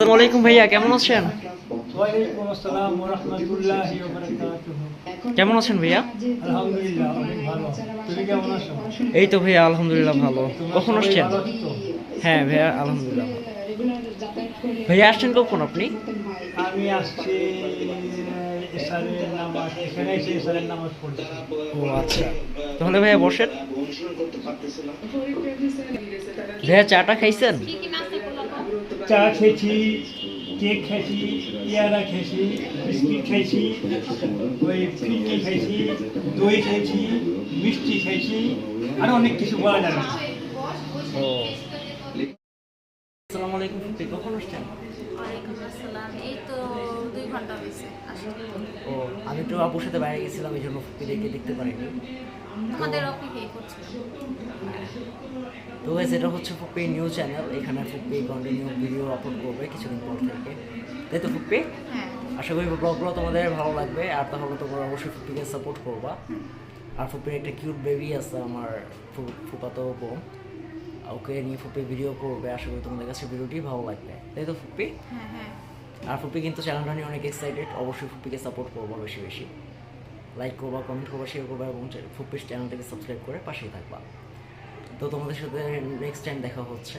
আসসালামু আলাইকুম ভাইয়া কেমন আছেন? কেমন আছেন ভাইয়া? এই তো ভাইয়া আলহামদুলিল্লাহ ভালো। কখন আসছেন? হ্যাঁ ভাইয়া আলহামদুলিল্লাহ ভাইয়া আসছেন কখন আপনি? আমি আসছি ও আচ্ছা। তাহলে ভাইয়া বসেন। ভাইয়া চাটা খাইছেন? চা খেয়েছি কেক খেয়েছি পেয়ারা খেয়েছি বিস্কিট খেয়েছি ওই ফিরকি খেয়েছি দই খেয়েছি মিষ্টি খেয়েছি আর অনেক কিছু বলা যাবে। আসসালামু আলাইকুম কখন আসছেন? তো আমি একটু আপুর সাথে বাইরে গেছিলাম এই জন্য দেখতে পারিনি। তোমাদের অপেক্ষাই করছিলাম তো guys, এটা হচ্ছে ফুপি নিউ চ্যানেল এখানে ফুপি কন্টিনিউ ভিডিও আপলোড করবে কিছুদিন পর থেকে। তাই তো ফুপি হ্যাঁ। আশা করি ব্লগগুলো তোমাদের ভালো লাগবে। আর তাহলে তোমরা অবশ্যই ফুপিকে সাপোর্ট করবা। আর ফুপির একটা কিউট বেবি আছে আমার ফুপাতো বোন ওকে নিয়ে ফুপি ভিডিও করবে। আশা করি তোমাদের কাছে ভিডিওটি ভালো লাগবে। তাই তো ফুপি হ্যাঁ হ্যাঁ। আর ফুপি কিন্তু চ্যানেলটা নিয়ে অনেক এক্সাইটেড অবশ্যই ফুপিকে সাপোর্ট করব বেশি বেশি। লাইক করবা কমেন্ট করবা শেয়ার করবা এবং ফুপির চ্যানেলটাকে সাবস্ক্রাইব করে পাশেই থাকবা। তো তোমাদের সাথে নেক্সট টাইম দেখা হচ্ছে।